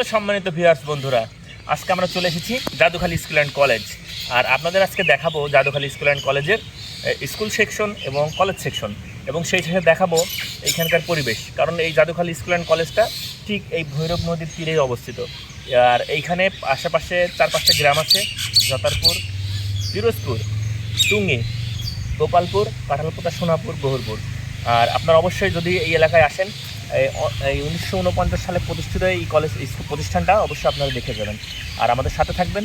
Hello সম্মানিত viewers বন্ধুরা, আজকে আমরা চলে এসেছি জাদুখালী স্কুল অ্যান্ড কলেজ। আর আপনাদের আজকে দেখাবো জাদুখালী স্কুল অ্যান্ড কলেজের স্কুল সেকশন এবং কলেজ সেকশন। এবং সেই সাথে দেখাবো এইখানকার পরিবেশ, কারণ এই জাদুখালী স্কুল অ্যান্ড কলেজটা ঠিক এই ভৈরব নদীর তীরেই অবস্থিত। আর এইখানে আশেপাশে চার পাঁচটা গ্রাম আছে যতারপুর পিরোজপুর, টুঙ্গি, গোপালপুর, কাঁঠালপুতা, সোনাপুর, গহরপুর। আর আপনারা অবশ্যই যদি এই এলাকায় আসেন এই উনিশশো উনপঞ্চাশ সালে প্রতিষ্ঠিত এই কলেজ প্রতিষ্ঠানটা অবশ্যই আপনারা দেখে যাবেন। আর আমাদের সাথে থাকবেন,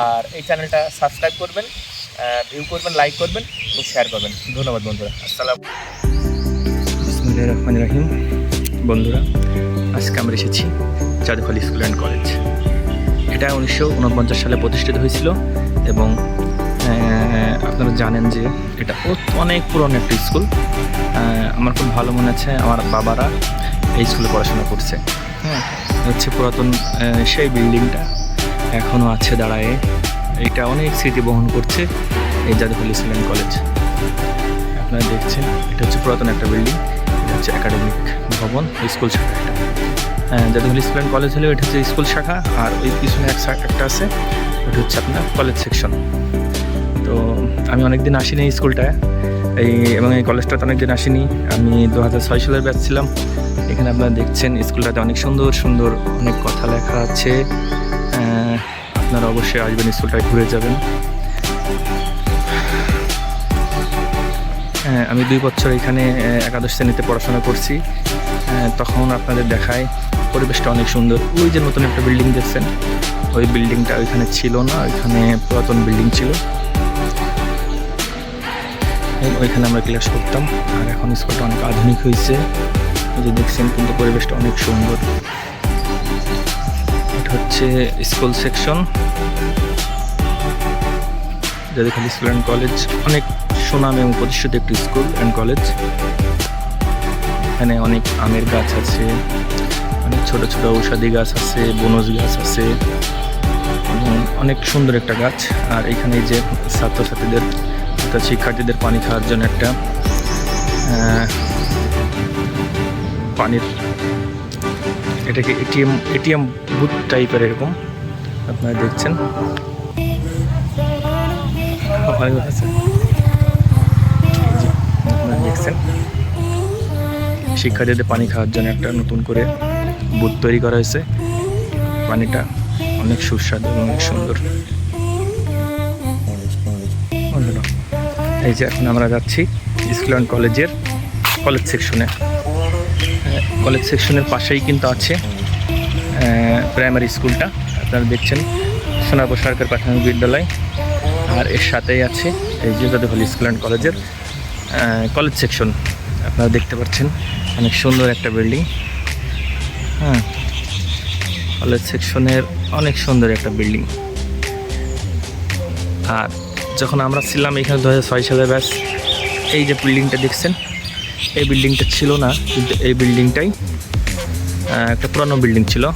আর এই চ্যানেলটা সাবস্ক্রাইব করবেন ভিউ করবেন লাইক করবেন, এবং শেয়ার করবেন। ধন্যবাদ বন্ধুরা। আসসালাম রহমান রাহিম। বন্ধুরা, আজকে আমরা এসেছি জাদুখালী স্কুল অ্যান্ড কলেজ এটা উনিশশো উনপঞ্চাশ সালে প্রতিষ্ঠিত হয়েছিল এবং আপনারা জানেন যে এটা অনেক পুরনো একটা স্কুল। আমার খুব ভালো মনে আছে আমার বাবারা এই স্কুলে পড়াশোনা করছে। হ্যাঁ। হচ্ছে পুরাতন সেই বিল্ডিংটা এখনও আছে দাঁড়ায়। এটা অনেক স্মৃতি বহন করছে এই স্কুল অ্যান্ড কলেজ। আপনারা দেখছেন এটা হচ্ছে পুরাতন একটা বিল্ডিং এটা হচ্ছে একাডেমিক ভবন স্কুল শাখা এটা হ্যাঁ, জাদুখালী স্কুল কলেজ হলেও এটা হচ্ছে স্কুল শাখা আর ওই পিছনে এক একটা আছে ওটা হচ্ছে আপনার কলেজ সেকশন তো আমি অনেকদিন আসিনি এই স্কুলটায়। এই এবং এই কলেজটাতে অনেকদিন আসিনি। আমি দু হাজার ছয় সালের ব্যাচ ছিলাম। এখানে আপনারা দেখছেন স্কুলটাতে অনেক সুন্দর সুন্দর অনেক কথা লেখা আছে। আপনারা অবশ্যই আসবেন স্কুলটায় ঘুরে যাবেন। হ্যাঁ, আমি দুই বছর এখানে একাদশ শ্রেণীতে পড়াশোনা করছি। তখন আপনাদের দেখায় পরিবেশটা অনেক সুন্দর। ওই যে নতুন একটা বিল্ডিং দেখছেন ওই বিল্ডিংটা ওইখানে ছিল না ওইখানে পুরাতন বিল্ডিং ছিল। ওইখানে আমরা ক্লাস করতাম। আর এখন স্কুলটা অনেক আধুনিক হয়েছে। যে দেখছেন কিন্তু পরিবেশটা অনেক সুন্দর। এটা হচ্ছে school section Jadukhali school and college অনেক সুনাম এবং প্রতিষ্ঠিত একটি স্কুল অ্যান্ড কলেজ এখানে অনেক আমের গাছ আছে, অনেক ছোট ছোট ঔষধি গাছ আছে, বনজ গাছ আছে। অনেক সুন্দর একটা গাছ। আর এখানে যে ছাত্রছাত্রীদের অর্থাৎ শিক্ষার্থীদের পানি খাওয়ার জন্য একটা পানির এটাকে এটিএম এটিএম বুথ টাইপের এরকম, আপনারা দেখছেন। আপনারা দেখছেন। শিক্ষার্থীদের পানি খাওয়ার জন্য একটা নতুন করে বুথ তৈরি করা হয়েছে। পানিটা অনেক সুস্বাদু এবং অনেক সুন্দর। এই যে এখন আমরা যাচ্ছি অ্যান্ড কলেজের কলেজ সেকশনে কলেজ সেকশনের পাশেই কিন্তু আছে প্রাইমারি স্কুলটা আপনারা দেখছেন সোনাপুর সরকার প্রাথমিক বিদ্যালয়। আর এর সাথেই আছে এই যে জাদুখালী স্কুল অ্যান্ড কলেজের কলেজ সেকশন আপনারা দেখতে পাচ্ছেন অনেক সুন্দর একটা বিল্ডিং হ্যাঁ কলেজ সেকশনের অনেক সুন্দর একটা বিল্ডিং আর যখন আমরা ছিলাম এখানে দু হাজার ছয় সালের ব্যাস, এই যে বিল্ডিংটা দেখছেন, এই বিল্ডিংটা ছিল না, কিন্তু এই বিল্ডিংটাই একটা পুরানো বিল্ডিং ছিল।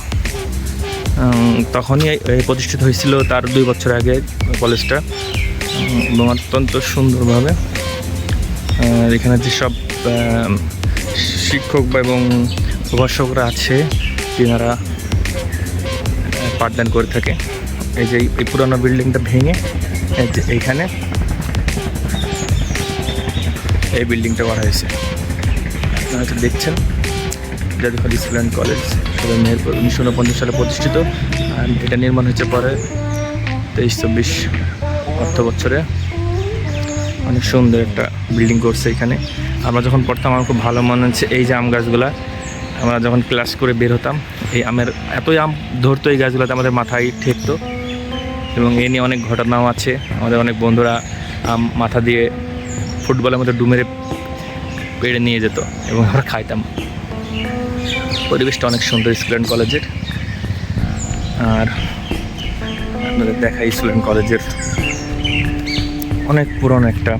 তখনই প্রতিষ্ঠিত হয়েছিল তার দুই বছর আগে কলেজটা এবং অত্যন্ত সুন্দরভাবে। এখানে যেসব শিক্ষক এবং প্রভাষকরা আছে, তিনারা পাঠদান করে থাকে। এই যে এই- পুরানো বিল্ডিংটা ভেঙে এইখানে। এই বিল্ডিংটা করা হয়েছে। আপনারা হয়তো দেখছেন জাদুখালী স্কুল অ্যান্ড কলেজ সেটা মেহেরপুর, উনিশশো উনপঞ্চাশ সালে প্রতিষ্ঠিত। এটা নির্মাণ হয়েছে পরে তেইশ, চব্বিশ, অর্থ বছরে। অনেক সুন্দর একটা বিল্ডিং করছে এখানে। আমরা যখন পড়তাম, আমার খুব ভালো মনে হচ্ছে এই যে আম গাছগুলা। আমরা যখন ক্লাস করে বের হতাম, এই আমের, এতই আম ধরতো এই গাছগুলোতে আমাদের মাথায় ঠেকতো। এবং এ নিয়ে অনেক ঘটনাও আছে। আমাদের অনেক বন্ধুরা মাথা দিয়ে ফুটবলের মধ্যে ডুমেরে পেড়ে নিয়ে যেত এবং আমরা খাইতাম। পরিবেশটা অনেক সুন্দর স্টুডেন্ট কলেজের। আর আপনাদের দেখাই স্টুডেন্ট কলেজের। অনেক পুরনো একটা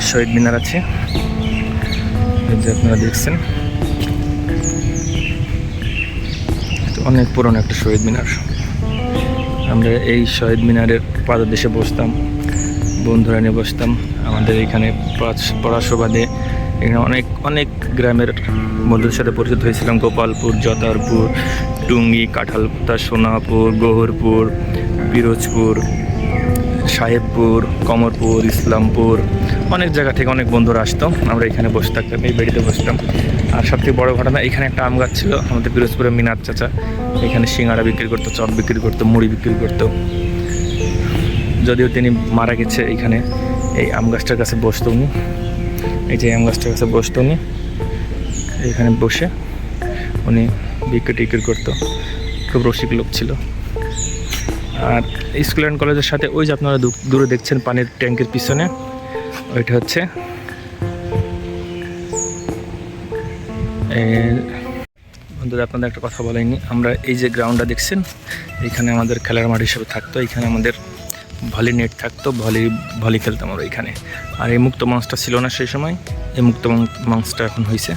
শহীদ মিনার আছে। যে আপনারা দেখছেন। অনেক পুরনো একটা শহীদ মিনার। আমরা এই শহীদ মিনারের পাদদেশে বসতাম, বন্ধুরা নিয়ে বসতাম। আমাদের এখানে পড়াশোবাদে পড়া এখানে অনেক অনেক গ্রামের বন্ধুদের সাথে পরিচিত হয়েছিলাম। গোপালপুর, জতারপুর, টুঙ্গি কাঁঠালপুতা সোনাপুর, গহরপুর বিরোজপুর সাহেবপুর, কমরপুর, ইসলামপুর অনেক জায়গা থেকে অনেক বন্ধুরা আসতো। আমরা এখানে বসে থাকতাম, এই বেড়িতে বসতাম। আর সবথেকে বড় ঘটনা, এখানে একটা আম গাছ ছিল, আমাদের পিরোজপুরের মিনার চাচা। এখানে সিঙ্গাড়া বিক্রি করতো, চপ বিক্রি করতো, মুড়ি বিক্রি করতো। যদিও তিনি মারা গেছে এখানে, এই আম গাছটার কাছে বসতো উনি। এই যে আম গাছটার কাছে বসতো উনি, এখানে বসে উনি বিক্রি টিক্রি করতো। খুব রসিক লোক ছিল। আর স্কুল অ্যান্ড কলেজের সাথে, ওই যে আপনারা দূরে দেখছেন পানির ট্যাঙ্কের পিছনে ওইটা হচ্ছে বন্ধুরা, আপনাদের একটা কথা বলেনি আমরা এই যে গ্রাউন্ডটা দেখছেন, এখানে আমাদের খেলার মাঠ হিসেবে থাকতো, এখানে আমাদের ভলি নেট থাকতো ভলি ভলি খেলতাম আমরা এখানে। আর এই মুক্ত মঞ্চটা ছিল না সেই সময়। এই মুক্ত মঞ্চটা এখন হয়েছে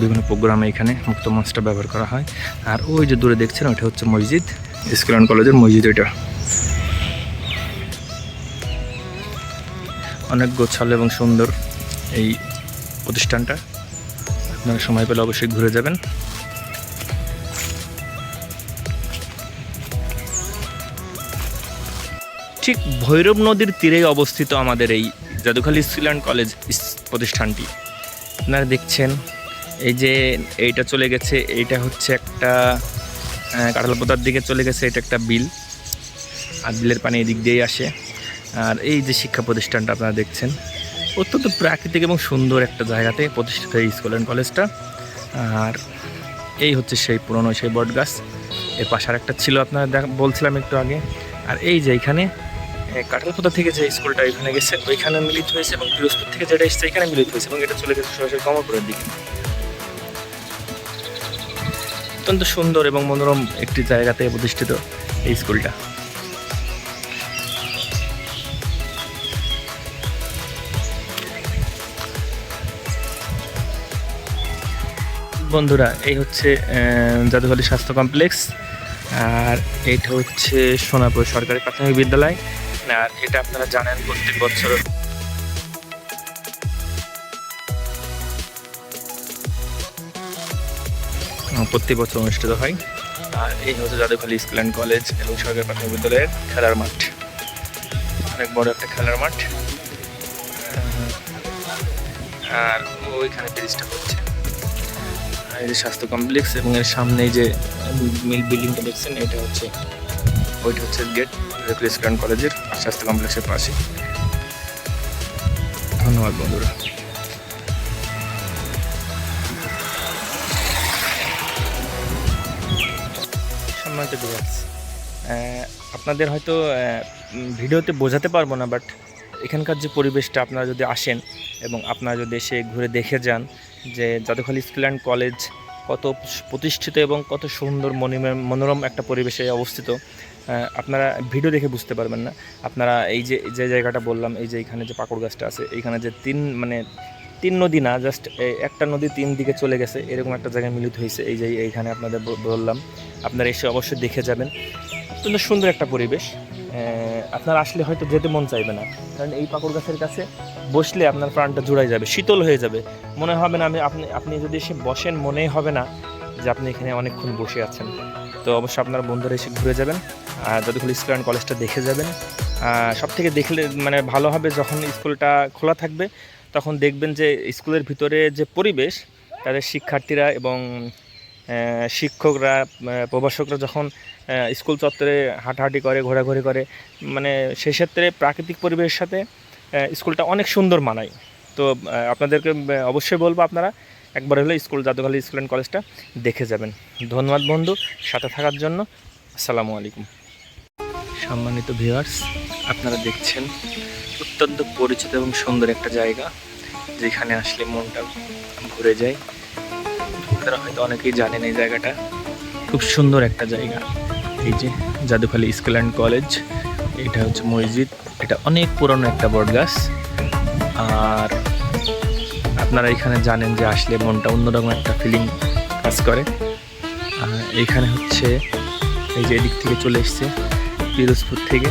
বিভিন্ন প্রোগ্রামে এখানে মুক্ত মঞ্চটা ব্যবহার করা হয়। আর ওই যে দূরে দেখছেন, ওইটা হচ্ছে মসজিদ, স্কুল কলেজের মসজিদ ওইটা। অনেক গোছালো এবং সুন্দর এই প্রতিষ্ঠানটা। আপনারা সময় পেলে অবশ্যই ঘুরে যাবেন। ঠিক ভৈরব নদীর তীরে অবস্থিত আমাদের এই জাদুখালী স্কুল কলেজ প্রতিষ্ঠানটি। আপনারা দেখছেন, এই যে এইটা চলে গেছে, এইটা হচ্ছে একটা কাঁঠালপোতার দিকে চলে গেছে, এটা একটা বিল। আর বিলের পানি এদিক দিয়েই আসে। আর এই যে শিক্ষা প্রতিষ্ঠানটা আপনারা দেখছেন, অত্যন্ত প্রাকৃতিক এবং সুন্দর একটা জায়গাতে প্রতিষ্ঠিত এই স্কুল অ্যান্ড কলেজটা। আর এই হচ্ছে সেই পুরনো সেই বট গাছ এর পাশে আর একটা ছিল, আপনারা বলছিলাম একটু আগে। আর এই যে এখানে কাঁঠালপোতা থেকে যে স্কুলটা এখানে গেছে, ওইখানে মিলিত হয়েছে এবং পিরোজপুর থেকে যেটা এসছে, এখানে মিলিত হয়েছে এবং এটা চলে গেছে সরাসরি কমরপুরের দিকে। অত্যন্ত সুন্দর এবং মনোরম একটি জায়গাতে প্রতিষ্ঠিত এই স্কুলটা। বন্ধুরা এই হচ্ছে আহ, জাদুঘালি স্বাস্থ্য কমপ্লেক্স আর এটা হচ্ছে সোনাপুর সরকারি প্রাথমিক বিদ্যালয় আর এটা আপনারা জানেন প্রত্যেক বছর। প্রত্যেক বছর অনুষ্ঠিত হয় আর এই হচ্ছে জাদুখালী স্কুল অ্যান্ড কলেজ এবং সরকারি প্রাথমিক বিদ্যালয়ের খেলার মাঠ। অনেক বড় একটা খেলার মাঠ। আর ওইখানে ব্রিজটা হচ্ছে। স্বাস্থ্য কমপ্লেক্স এবং এর সামনে এই যে, মিল বিল্ডিংটা দেখছেন, এটা হচ্ছে, ওইটা হচ্ছে গেট জাদুখালী কলেজের স্বাস্থ্য কমপ্লেক্সের পাশে। ধন্যবাদ বন্ধুরা। আপনাদের হয়তো ভিডিওতে বোঝাতে পারব না বাট এখানকার যে পরিবেশটা, আপনারা যদি আসেন এবং আপনারা যদি এসে ঘুরে দেখে যান যে জাদুখালী স্কুল অ্যান্ড কলেজ কত প্রতিষ্ঠিত এবং কত সুন্দর মনোরম একটা পরিবেশে অবস্থিত আপনারা ভিডিও দেখে বুঝতে পারবেন না। আপনারা এই যে যে জায়গাটা বললাম, এই যে এখানে যে পাকড় গাছটা আছে এইখানে যে তিন মানে তিন নদী না জাস্ট একটা নদী তিন দিকে চলে গেছে, এরকম একটা জায়গায় মিলিত হয়েছে। এই যে, এইখানে আপনাদের বললাম, আপনারা এসে অবশ্যই দেখে যাবেন। অত্যন্ত সুন্দর একটা পরিবেশ। আপনার আসলে হয়তো যেতে মন চাইবে না। কারণ এই পাকড় গাছের কাছে বসলে আপনার প্রাণটা জুড়াই যাবে, শীতল হয়ে যাবে। মনে হবে না আমি আপনি আপনি যদি এসে বসেন, মনেই হবে না যে আপনি এখানে অনেকক্ষণ বসে আছেন। তো অবশ্যই আপনার বন্ধুরা এসে ঘুরে যাবেন, আর যতক্ষণ স্কুল অ্যান্ড কলেজটা দেখে যাবেন সব থেকে দেখলে মানে ভালো হবে যখন স্কুলটা খোলা থাকবে, তখন দেখবেন যে স্কুলের ভিতরে যে পরিবেশ, তাদের শিক্ষার্থীরা এবং শিক্ষকরা প্রভাষকরা যখন স্কুল চত্বরে হাঁটাহাঁটি করে, ঘোরাঘুরি করে মানে সেই ক্ষেত্রে প্রাকৃতিক পরিবেশের সাথে স্কুলটা অনেক সুন্দর মানায়। তো আপনাদেরকে অবশ্যই বলব আপনারা, একবার হলে স্কুল জাদুখালী স্কুল অ্যান্ড কলেজটা দেখে যাবেন। ধন্যবাদ বন্ধু, সাথে থাকার জন্য, আসসালামু আলাইকুম। সম্মানিত ভিউয়ার্স, আপনারা দেখছেন অত্যন্ত পরিচিত এবং সুন্দর একটা জায়গা, যেখানে আসলে মনটা ভরে যায়। আপনারা হয়তো অনেকেই জানেন এই জায়গাটা। খুব সুন্দর একটা জায়গা। এই যে জাদুখালী স্কুল অ্যান্ড কলেজ, এটা হচ্ছে মসজিদ। এটা অনেক পুরনো একটা বট গাছ। আর আপনারা এখানে জানেন যে আসলে মনটা অন্যরকম একটা ফিলিং কাজ করে। আর এইখানে হচ্ছে এই যে এদিক থেকে চলে এসছে পিরোজপুর থেকে।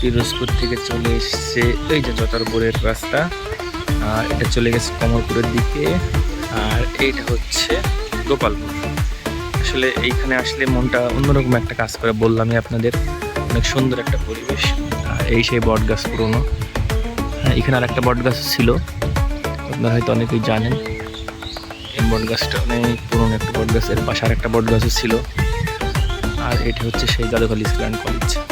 পিরোজপুর থেকে চলে এসছে এই যে চতরপুরের রাস্তা। আর এটা চলে গেছে কমলপুরের দিকে। আর এইটা হচ্ছে গোপালপুর। আসলে এইখানে আসলে মনটা অন্যরকম একটা কাজ করে বললামই আপনাদের। অনেক সুন্দর একটা পরিবেশ আর এই সেই বট গাছ পুরোনো। হ্যাঁ, এখানে আর একটা বট গাছ ছিল আপনারা হয়তো অনেকেই জানেন। এই বট গাছটা অনেক পুরনো একটা বট গাছ এর পাশে আর একটা বট গাছও ছিল। আর এটি হচ্ছে সেই জাদুখালী অ্যান্ড কলেজ।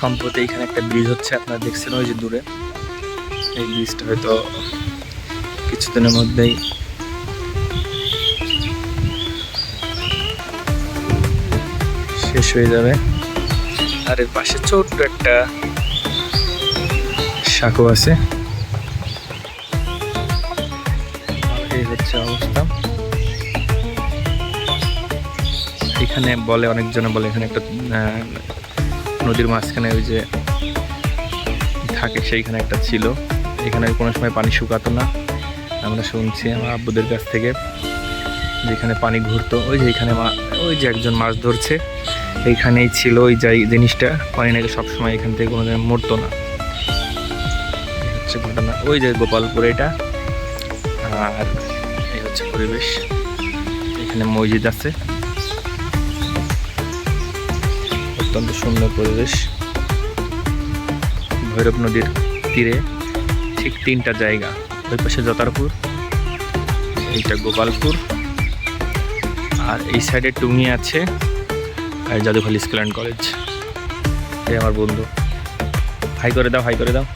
সম্প্রতি এখানে একটা ব্রিজ হচ্ছে, আপনারা দেখছেন ওই যে দূরে। এই ব্রিজটা হয়তো কিছুদিনের মধ্যেই শেষ হয়ে যাবে। আর এর পাশে ছোট্ট একটা শাকও আছে। এই হচ্ছে অবস্থা। এখানে বলে, অনেকজনে বলে এখানে একটা নদীর মাঝখানে ওই যে থাকে, সেইখানে একটা ছিল। এখানে কোনো সময় পানি শুকাতো না। আমরা শুনছি আমার আব্বুদের কাছ থেকে, যেখানে পানি ঘুরতো। ওই যে এখানে ওই যে একজন মাছ ধরছে। এইখানেই ছিল ওই যাই, জিনিসটা। পানি নাকি সবসময় এখান থেকে কোনো দিন মরতো না। হচ্ছে ঘটনা। ওই যে গোপালপুর এটা। আর এই হচ্ছে পরিবেশ। এখানে মসজিদ আছে। অত্যন্ত সুন্দর পরিবেশ। ভৈরব নদীর তীরে ঠিক তিনটা জায়গা। ওই পাশে জতারপুর, এইটা গোপালপুর, আর এই সাইডে টুঙ্গি আছে, আর জাদুখালি স্কুল অ্যান্ড কলেজ। এই আমার বন্ধু। হাই করে দাও, হাই করে দাও।